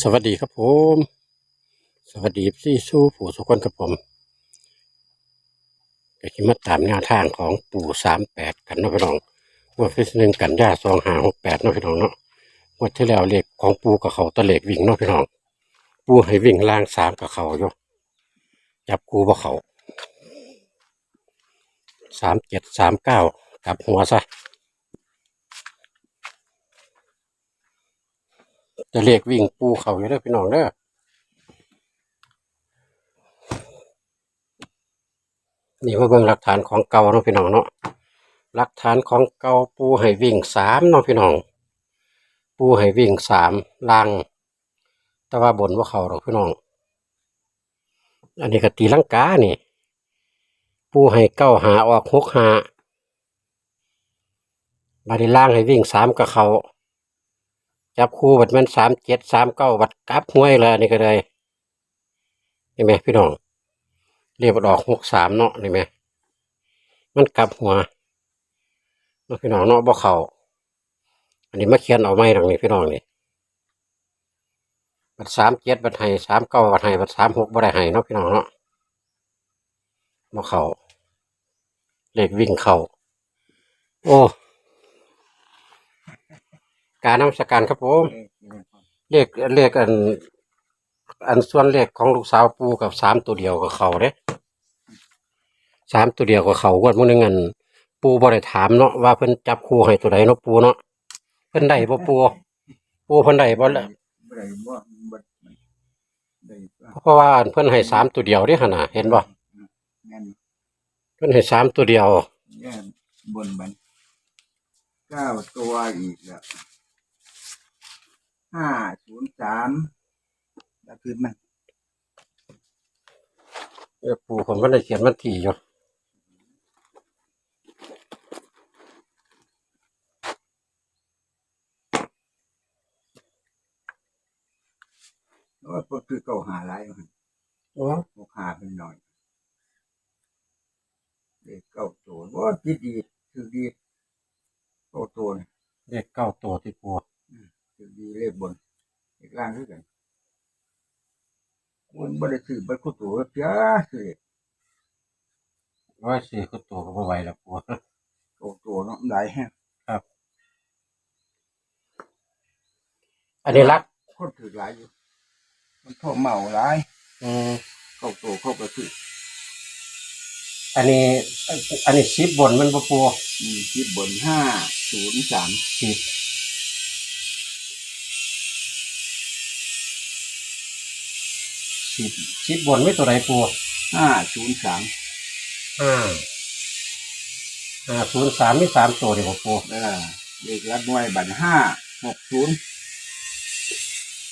สวัสดีครับผม สวัสดีพี่สู้ผู้สุกคนครับผมก็คิดมาตามแนวทางของปู่สามแปดกันนะพี่น้องงวดที่หนึ่งกันยาสองหาหกแปดนะพี่น้องเนาะงวดที่แล้วเลขของปู่กับเขาตะเลกวิ่งเนาะพี่น้อง ปู่ให้วิ่งล่างสามกับเขาอยู่จับกูบ่เขาสามเจ็ดสามเก้ากลับหัวซะ จะเลขวิ่งปูเขาอยู่เด้อพี่น้องเด้อนี่มาเบิ่งหลักฐานของเก่าเนาะพี่น้องเนาะหลักฐานของเก่าปูให้วิ่งสามเนาะพี่น้อง ปูให้วิ่งสามล่างแต่ว่าบนว่าเขาหรอกพี่น้อง อันนี้ก็ตีลังกานี่ ปูให้เก้าหาออกหกหาบาดีล่างให้วิ่งสามกับเขา จับคู่บัดมันสามเจ็ดสามเก้าบัดกลับห้วยเลยนี่ก็เลยเห็นไหมพี่น้องเรียบดอกหกสามเนาะนี่ไหมมันกลับหัวเนาะพี่น้องเนาะบ่เขาอันนี้มาเขียนเอาไม่หลังนี่พี่น้องนี่บัดสามเจ็ดบัดไห้สามเก้าบัดไห้บัดสามหกบัดได้ไห้เนาะพี่น้องเนาะบ่เขาเลขวิ่งเขาโอ้ การนมัสการครับผม เลขเลขอัน อันส่วนเลขของลูกสาวปูกับสามตัวเดียวกับเขาเด้สามตัวเดียวกับเขางวดมื้อนึงอันปูบ่ได้ถามเนาะว่าเพิ่นจับคู่ให้ตัวใดเนาะปูเนาะเพิ่นได้บ่ปูปูเพิ่นได้บ่ล่ะบ่ได้บ่บ่ได้บ่เพราะว่าเพิ่นให้สามตัวเดียวเด้หั่นน่ะเห็นบ่งั้นเพิ่นให้สามตัวเดียวแย่บนบันเก้าตัวอีกแล้ว ห้าศูนย์สามแล้วคือมันเออปูผมบ่ได้เขียนวันที่อยู่โอ้ยพวกคือเก่าหาหลายมันโอ้พวกหาเป็นหน่อยเด็กเก้าตัวว่าคิดดีคือดีเก้าตัวนี่เลขเก้าตัวที่ปู คือดีเลขบนเลขล่างคือกันมันบ่ได้ซื้อบัตรคู่ตัวเจ้าซื้อร้อยสี่คือตัวก็บ่ไหวแล้วปูเก้าตัวเนาะหลายแฮะอันนี้รักคนถือหลายอยู่ มันพ่อเมาหลายอืมเข้าโตเข้าไปถืออันนี้ อันนี้สิบบนมันบ่ปูอืมที่บนห้าศูนย์สามสิบ สิบสิบบนไม่ตัวใดปูห้าศูนย์สามห้าห้าศูนย์สามมีสามตัวเดียวปูเออเลขรัดหน่วยบัตรห้าหกศูนย์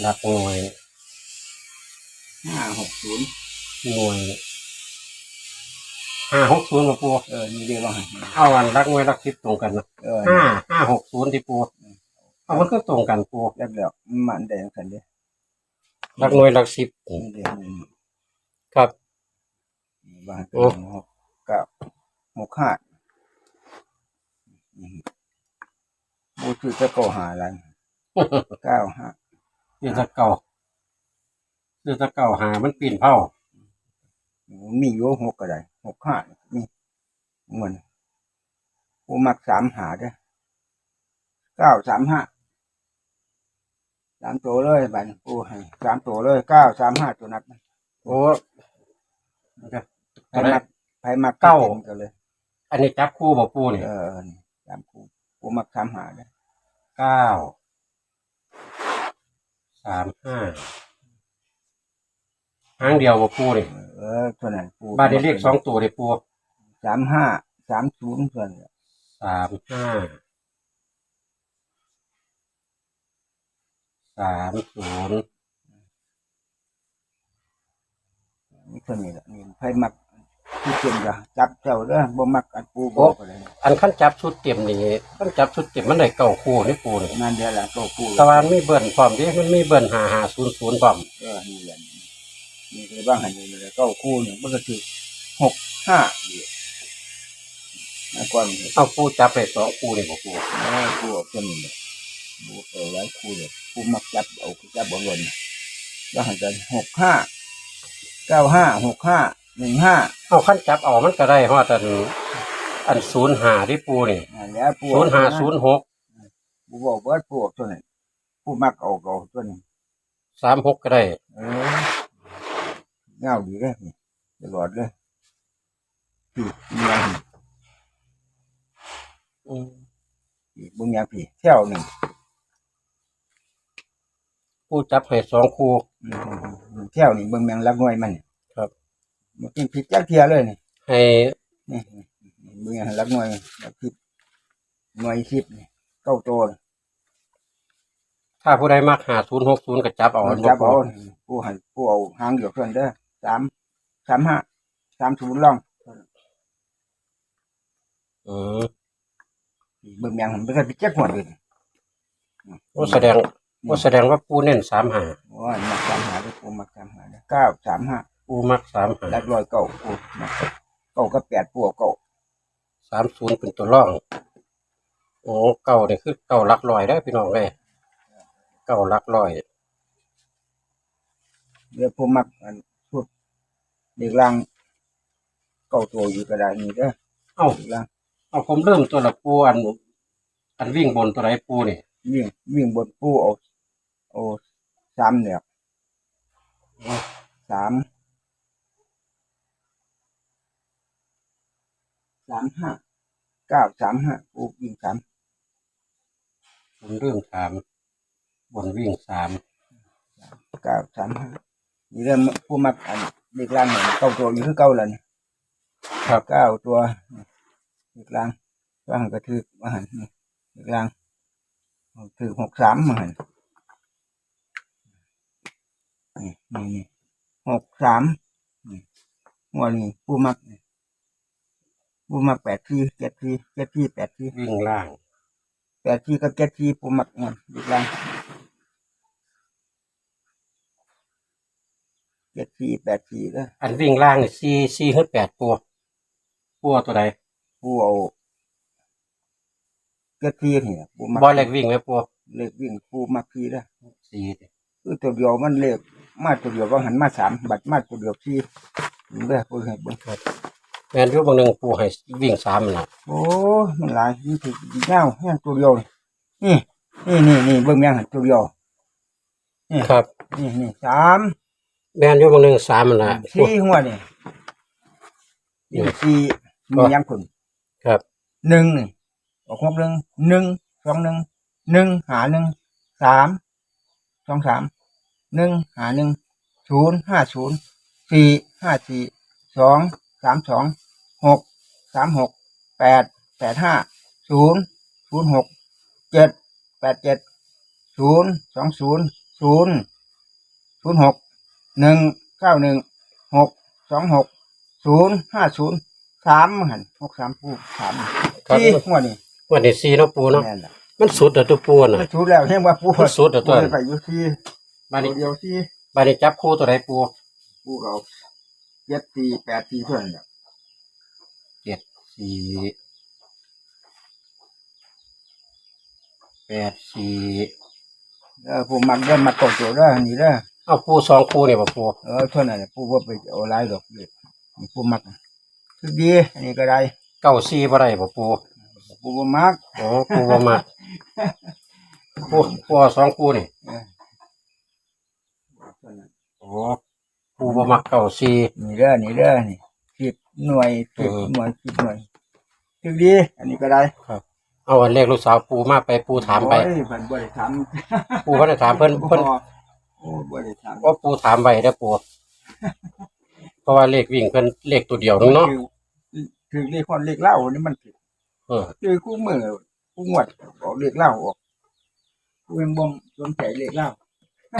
หลักหน่วยห้าหกศูนย์หน่วยห้าหกศูนย์ปูเออนี่เรียกว่าไงเอาอันรักหน่วยรักสิบตรงกันนะเออห้าห้าหกศูนย์ที่ปูเอามันก็ตรงกันปูแล้วแล้วมันแดงสันเดีย รักหน่วยรักสิบนี่เรียกนี่ครับนี่บางตัวหกเก้าหกห้าอืมบูชื่อจะเก้าหาอะไรเก้าห้าคือตะเก่าคือตะเก่าหามันปีนเผามีอยู่หกก็ได้หกห้ามีเหมือนกูมักสามหาเด้อเก้าสามห้า สามตัวเลยบันกูให้สามตัวเลยเก้าสามห้าตัวนัดมันโอ้ไผมักไผมักเก้า ต็มกันเลยอันนี้จับคู่บ่ปูนี่เออนี่สามกูกูมักสามหาเด้อเก้าสามห้าหางเดียวบ่ปูนี่เออตัวนั้นกูบ้านนี้เลขสองตัวเด้ปูสามห้าสามศูนย์ส่วนเนี่ยสามห้า สามศูนย์นี่ตัวนี้แหละนี่ไผมักที่เต็มก็จับเจ้าเด้อบ่มักอันปูบอกอะไรอันขั้นจับชุดเต็มนี่ขั้นจับชุดเต็มมันได้เก้าคู่นี่ปูนี่นั่นเดี๋ยวละก็ปูแต่ว่ามันมีเบิ้ลพร้อมเดิมันมีเบิ้ลห้าห้าศูนย์ศูนย์พร้อมเออนี่แหละนี่คือบ้างหันนี่เลยก็คู่หนึ่งมันก็คือหกห้าอยู่แล้วก่อนเอาปูจับไปสองคู่นี่บ่ปูเออคู่เอาตัวนี้เลย บูเออไว้คู่เลยคู่มักจับเอาคู่จับเอาเงินแล้วหันกันหกห้าเก้าห้าหกห้าหนึ่งห้าเอาขั้นจับเอามันก็ได้ฮอดอันอันศูนย์หาที่ปูนี่อันแล้วปูศูนย์หาศูนย์หกปูบอกเบิดปูตัวนี้ปูมักเอาเอาตัวนี้สามหกก็ได้เออเงาดีเลยนี่ตลอดเลยพี่มีอย่างนี้อืมพี่เบุญยางพี่เที่ยวหนึ่ง ปูจับให้สองคู่อืมเที่ยวนี่เบิ่งแมงลักน้อยมันนี่ครับ มันกินผิดจักเทียเลยนี่ให้นี่นี่เบิ่งแมงลักน้อยลักผิดหน่วยสิบนี่เก้าตัวนี่ถ้าผู้ใดมักหาศูนย์หกศูนย์ก็จับเอาจับเอาผู้หันผู้เอาหางเดียวเพื่อนเด้อสามสามห้าสามศูนย์ล่องอืมเบิ่งแมงมันไม่ใช่ผิดจักหัวเลยนี่โอ้แสดง โอ้แสดงว่าปูเน้นสามหาโอ้ยมักสามหาเด้อปูมักสามหาเด้อเก้าสามห้าปูมักสามหาลักร้อยเก้าปูมักเก้าก็แปดปูเอาเก้าสามศูนย์เป็นตัวร่อง โอ้เก่าเนี่ยคือเก่าหลักลอยได้อพี่น้องเลยเก่าหลักลอยเดี๋ยวผมมักอันสุดเด็กล่างเก้าตัวอยู่ก็ได้นี่เด้อเอ้าเด็กล่างเอาผมเริ่มตัวละปูอันอันวิ่งบนตัวไหนปูนี่วิ่งวิ่งบนปูเอาเอาสามเนี่ยสามสามห้าเก้าสามห้าปูวิ่งสามผมเริ่มสามบนวิ่งสามเก้าสามห้านี่เริ่มผู้มักอันเด็กล่างเนี่ยเก้าตัวอยู่คือเก้าแล้วนี่ครับเก้าตัวเด็กล่างว่างกระถือมาหันนี่เด็กล่างถือหกสามมาหัน นี่นี่นี่หกสามนี่หัวนี่ผู้มักนี่ผู้มักแปดทีเจ็ดทีเจ็ดทีแปดทีวิ่งล่างแปดทีกับเจ็ดทีผู้มักเงินเด็กล่างเจ็ดทีแปดทีก็อันวิ่งล่างนี่สี่สี่ขึ้นแปดปูปูเอาตัวใดผู้เอาเจ็ดทีนี่ผู้มักบอยเล็กวิ่งไหมปูเลขวิ่งผู้มักทีละสี่คือตัวเดียวมันเลข มาตัวเดียวว่าหันมาสามบัตรมาตัวเดียวทีนี่เด้อผู้ให้เบิ่งแมนอยุบางหนึ่งปูให้วิ่งสามน่ะโอ้ยมันหลายมันถือดีเงาแห้งตัวเดียวนี่นี่นี่นี่เบิ่งแม่งหันตัวเดียวครับ นี่นี่สามแมนอยุบางหนึ่งสามน่ะปูสี่หัวนี่นี่สี่มียังคนครับหนึ่งนี่ออกครบหนึ่งหนึ่งสองหนึ่งหนึ่งหาหนึ่งสามสองสาม หนึ่งหาหนึ่งศูนย์ห้าศูนย์สี่ห้าสี่สองสามสองหกสามหกแปดแปดห้าศูนย์ศูนย์หกเจ็ดแปดเจ็ดศูนย์สองศูนย์ศูนย์ศูนย์หกหนึ่งเก้าหนึ่งหกสองหกศูนย์ห้าศูนย์สามหันหกสามปูสามครับสี่หัวนี่วันนี้สี่เนาะปูเนาะแม่นล่ะมันสุดอะตัวปูน่ะมันสุดแล้วเห็นว่าปูมันสุดแล้วตัวไปอยู่ที่ บานี้เดียวที่บานี้จับคู่ตัวไหนปูปูเขาเจ็ดปีแปดปีเท่านั้นแหละเจ็ดสี่แปดสี่เออปูมันเริ่มมาตกตัวแล้วนี่แล้วเอาปูสองคู่เนี่ยป่ะปูเออเท่านั้นแหละปูว่าไปเอาหลายดอกเลยนี่ปูมักคือดีอันนี้ก็ได้เก้าสี่บ่ได้ป่ะปูปูบ่มัก โอ้ปูบ่มาปูปูเอาสองคู่นี่ เออเท่านั้นโอ้ปูบ่มักเก้าสี่นี่เด้อนี่เด้อนี่สิบหน่วยสิบเออหน่วยสิบหน่วยคือดี อันนี้ก็ได้เอาอันเลขลูกสาวปูมาไปปูถามไปโอ้ยเพิ่นบ่ได้ถามปูเพิ่นได้ถามเพิ่นเพิ่นโอ้บ่ได้ถามว่าปูถามไว้เด้อปูเพราะว่าเลขวิ่งเพิ่นเลขตัวเดียวนึงเนาะคือคือเลขคนเลขเล่านี่มันผิดเออคือคู่มือคู่งวดออกเลขเล่าออกกูยังบ่สนใจเลขเล่า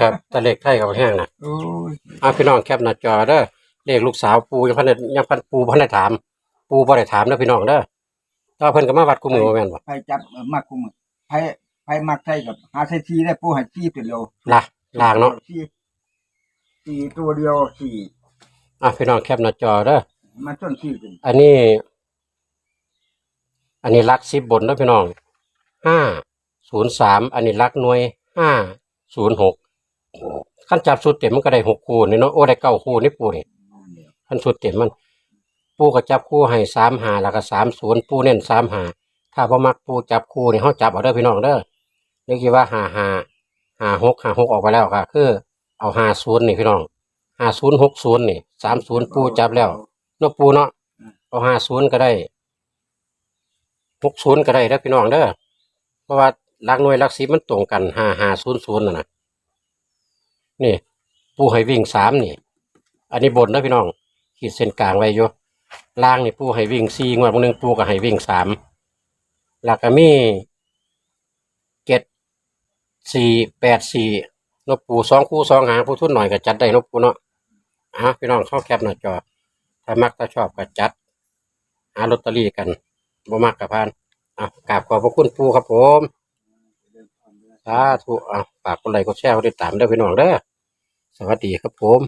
ครับแต่เลขไทยกับแห้งน่ะโอ้ยอะพี่น้องแคปหน้าจอเด้อเลขลูกสาวปูยังพันได้ยังพันปูพันได้ถาม ปูบ่ได้ถามเด้อพี่น้องเด้อแตว่าเพิ่นก็มาวัดกูมือว่าแม่นบ่ไผจับเออมากคู่มือไผไผมักใส่กับหาใส่ทีได้ปูให้ทีตัวเดียวล่ะล่างเนาะทีทีตัวเดียวสี่อะพี่น้องแคปหน้าจอเด้อ มันต้นที่เป็นอันนี้ อันนี้ลักสิบบนนะพี่น้อง ห้าศูนย์สาม อันนี้ลักหน่วยห้าศูนย์หก ขั้นจับสุดเต็มมันก็ได้หกคู่นี่เนาะโอ้ได้เก้าคู่นี่ปูนี่ขั้นสุดเต็มมัน ปูก็จับคู่ให้สามหาแล้วก็สามศูนย์ปูเน้นสามหาถ้าพ่มักปูจับคู่นี่เขาจับเอาเด้อพี่น้องเด้อเรียกว่าหาหาหาหกหาหกออกไปแล้วค่ะคือ เอาหาศูนย์นี่พี่น้องหาศูนย์หกศูนย์นี่สามศูนย์ปูจับแล้วเนาะปูเนาะเอาหาศูนย์ก็ได้หกศูนย์ก็ได้เด้อพี่น้องเด้อเพราะว่าหลักหน่วยหลักสิบมันตรงกันหาหาศูนย์ศูนย์น่ะนะ นี่ปูให้วิ่งสามนี่ อันนี้บนนะพี่น้องขีดเส้นกลางไว้อยู่ล่างนี่ปูให้วิ่งสี่งวดบางหนึงปูก็ให้วิ่งสามแล้วก็มีเจ็ดสี่แปดสี่นกปูสองคู่สองหางผู้ทุนหน่อยก็จัดได้นกปูเนาะอะพี่น้องเข้าแคปหน้าจอ ถ้ามักถ้าชอบก็จัด หาลอตเตอรี่กันบ่มักกับพานอะกราบขอบพระคุณปูครับผม สาธุอะฝากกดไลค์กดแชร์กดติดตามด้วยพี่น้องเด้อสวัสดีครับผม